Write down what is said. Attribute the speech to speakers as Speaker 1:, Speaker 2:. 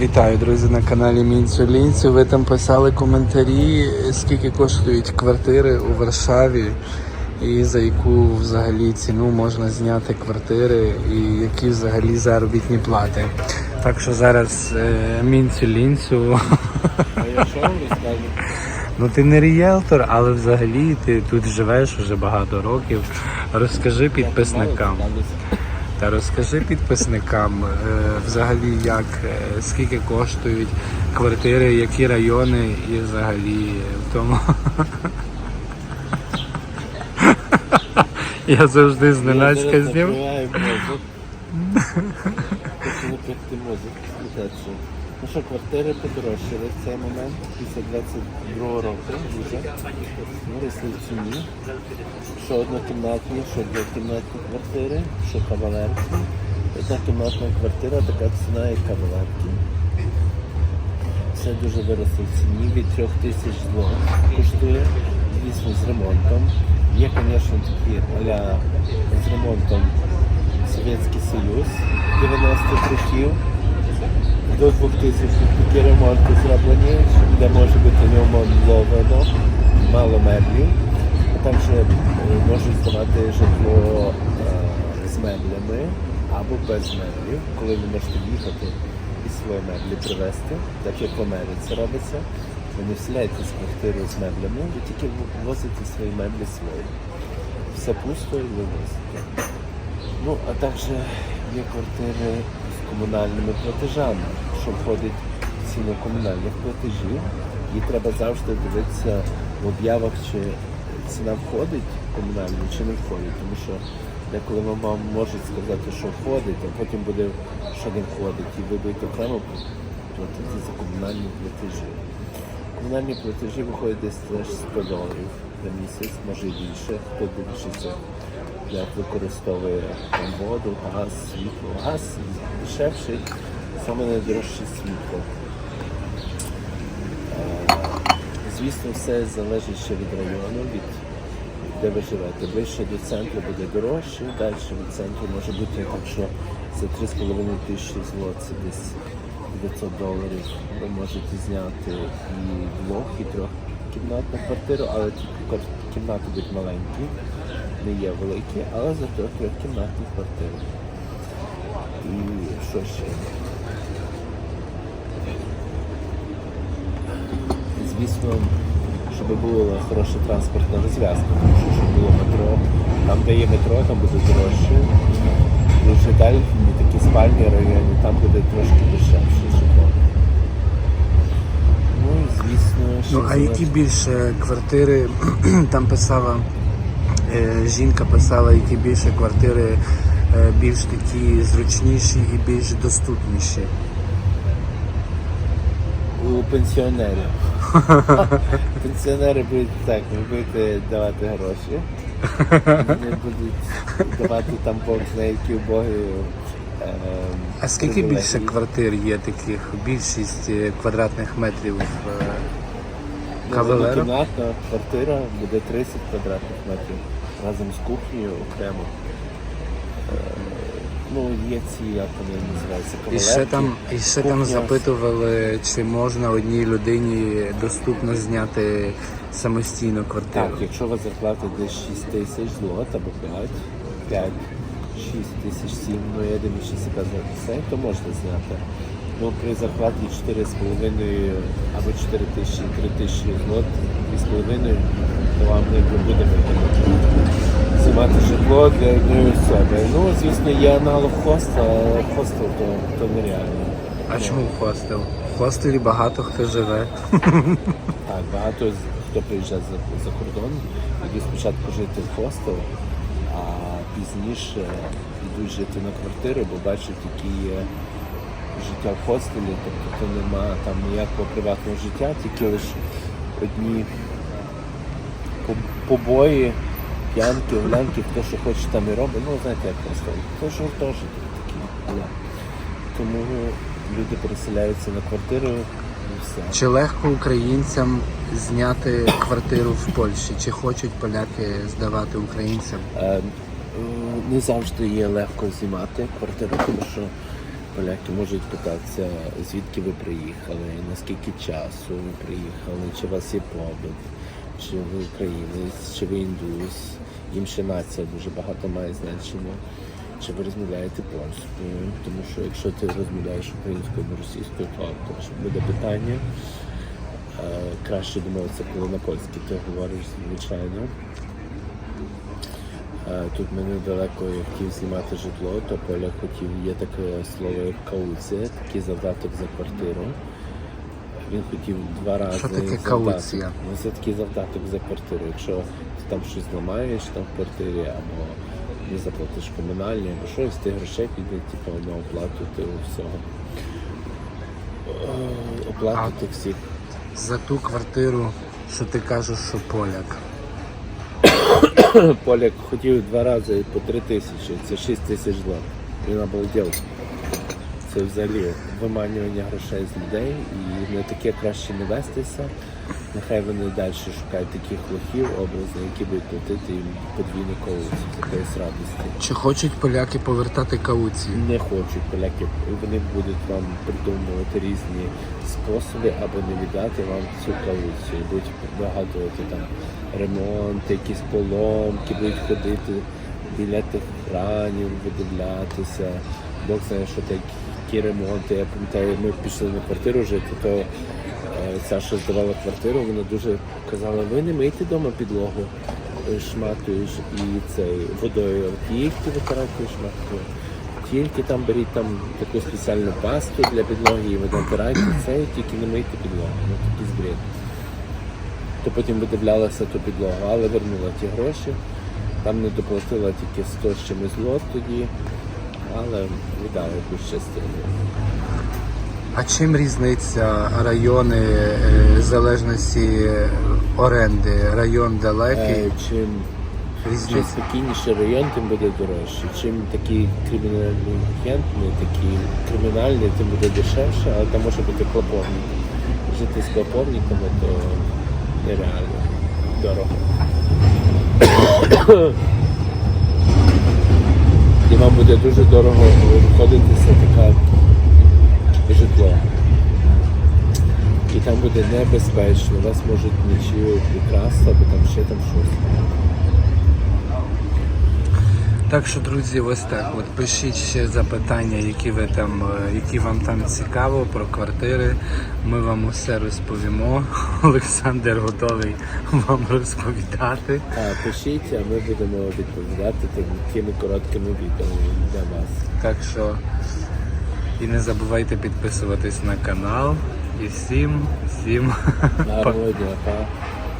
Speaker 1: Вітаю, друзі, на каналі Мінцю Лінцю. Ви там писали коментарі, скільки коштують квартири у Варшаві і за яку взагалі ціну можна зняти квартири і які взагалі заробітні плати. Так що зараз е, Мінцю Лінцю.
Speaker 2: А я що вам розкажу?
Speaker 1: Ну ти не ріелтор, але взагалі ти тут живеш вже багато років. Розкажи підписникам. Та розкажи підписникам е, взагалі, як е, скільки коштують квартири, які райони і взагалі в тому. Я завжди зненацька знімаю.
Speaker 2: Мозок. Ну що, квартири подорожчали в цей момент, після 22 року вже. Виросли в ціні. Що однокімнатні, що двокімнатні квартири, що кавалерки. Одна кімнатна квартира, така ціна, як кавалерки. Все дуже виросло в ціні, від 3 тисяч злотих коштує, звісно, з ремонтом. Є, звісно, такі аля з ремонтом Совєтський Союз 90-х років. До 2000 такі ремонти зроблені, де може бути неумовлено, мало меблів. А також е, можуть здавати житло е, з меблями або без меблів, коли ви можете їхати і свої меблі привезти, так як в Америці робиться. Ви не вселяєтесь в квартиру з меблями, ви тільки возите свої меблі свої. Все пусто і вивозите. Ну, а також є квартири з комунальними платежами, що входить в ціну комунальних платежів. І треба завжди дивитися в об'явах, чи ціна входить комунальна, чи не входить. Тому що деколи вам можуть сказати, що входить, а потім буде, що не входить, і ви будете окремо платити за комунальні платежі. Комунальні платежі виходять десь теж 100 доларів на місяць, може і більше, хто більше це як використовує воду, газ, світло. Газ дешевший, саме найдорожче світло. Е, Звісно, все залежить ще від району, від де ви живете. Ближче до центру буде дорожче, далі від центру може бути так, що за 3,5 тисячі злот десь 900 доларів ви можете зняти і двох, і трьохкімнатну квартиру, але кімнати будуть маленькі, не є великі, але зато трьохкімнатні квартири. І що ще? Звісно, щоб була хороша транспортна розв'язка, тому що щоб було метро. Там, де є метро, там буде дорожче. Дуже далі, такі спальні райони, там буде трошки дешевше житло. Ну і звісно, що
Speaker 1: Ну а які більше квартири там писала е, жінка писала, які більше квартири е, більш такі зручніші і більш доступніші.
Speaker 2: у пенсіонерів. Пенсіонери будуть так, ви будете давати гроші. Вони будуть давати там Бог на які боги. ем,
Speaker 1: А скільки більше квартир є таких? Більшість е, квадратних метрів
Speaker 2: Ну,
Speaker 1: кавалеру?
Speaker 2: Квартира буде 30 квадратних метрів разом з кухнею окремо. Е, Ну, є ці, як вони називаються,
Speaker 1: І ще
Speaker 2: кавалерки.
Speaker 1: там, і ще там
Speaker 2: Кухня.
Speaker 1: запитували, чи можна одній людині доступно зняти самостійно
Speaker 2: Так, якщо у вас зарплата десь 6 тисяч злот або 5, 5, 6 тисяч 7, ну я думаю, що себе за це, то можна зняти. Ну, при зарплаті 4,5 або 4 тисячі, 3 тисячі злот, 2,5, то вам не буде знімати житло для однієї особи. Ну, звісно, є аналог хостел, але хостел то, то нереально.
Speaker 1: А чому в хостел? В хостелі багато хто живе.
Speaker 2: Так, багато хто приїжджає за, за кордон, йдуть спочатку жити в хостел, а пізніше йдуть жити на квартиру, бо бачать, які є життя в хостелі, тобто то нема там ніякого приватного життя, тільки лише одні побої, п'янки, гулянки, хто що хоче там і робить. Ну, знаєте, як хостел. То що теж такі. Тому люди переселяються на квартиру і все.
Speaker 1: Чи легко українцям зняти квартиру в Польщі? Чи хочуть поляки здавати українцям?
Speaker 2: Е, Не завжди є легко знімати квартиру, тому що Поляки можуть питатися, звідки ви приїхали, наскільки часу ви приїхали, чи у вас є побит, чи ви українець, чи ви індус. Ще нація дуже багато має значення. Чи ви розмовляєте польською? Тому що якщо ти розмовляєш українською або російською, то також буде питання. Е, Краще домовитися, коли на польській ти говориш, звичайно. Е, Тут ми недалеко я хотів знімати житло, то Поля хотів, є таке слово як кауція, такий завдаток за квартиру. Він хотів два рази.
Speaker 1: Що таке кауція?
Speaker 2: Ну, це такий завдаток за квартиру. Якщо ти там щось ламаєш там в квартирі, або не заплатиш комунальні, або щось, ти грошей піде типу, на оплату того всього. Е, Оплату всіх.
Speaker 1: За ту квартиру, що ти кажеш, що поляк.
Speaker 2: Поляк хотів два рази по три тисячі, це шість тисяч злот. Він обалдів. Це взагалі виманювання грошей з людей і на таке краще не вестися. Нехай вони далі шукають таких лохів, образи, які будуть платити їм подвійну колесо з якоїсь радості.
Speaker 1: Чи хочуть поляки повертати кауцію?
Speaker 2: Не хочуть поляки, вони будуть вам придумувати різні способи, аби не віддати вам цю кауцію. Будуть вигадувати там ремонт, якісь поломки, будуть ходити біля тих кранів, видивлятися. Бог знає, що такі ремонти. Я пам'ятаю, ми пішли на квартиру жити, то ця, що здавала квартиру, вона дуже казала, ви не мийте вдома підлогу е, шматуєш і цей водою тільки витирати шматуєш. Тільки там беріть там таку спеціальну пасту для підлоги і ви набирайте це, і тільки не мийте підлогу. Ну такий збрід. То потім видивлялася ту підлогу, але вернула ті гроші. Там не доплатила тільки 100 з чимось злот тоді, але віддала якусь частину.
Speaker 1: А чим різниця райони е, залежності оренди? Район далекий,
Speaker 2: Е, Чим Чим спокійніший район, тим буде дорожче. Чим такий кримінальний агент, не такий кримінальний, тим буде дешевше, але там може бути клоповник. Жити з клоповниками то нереально дорого. І вам буде дуже дорого обходитися така житло. І там буде небезпечно, вас можуть нічого прикрасти, або там ще там щось.
Speaker 1: Так що, друзі, ось так. От пишіть ще запитання, які ви там, е, які вам там цікаво про квартири. Ми вам усе розповімо. Олександр готовий вам розповідати.
Speaker 2: А, пишіть, а ми будемо відповідати такими короткими відео для вас.
Speaker 1: Так що і не забувайте підписуватись на канал. І всім, всім
Speaker 2: дня, па.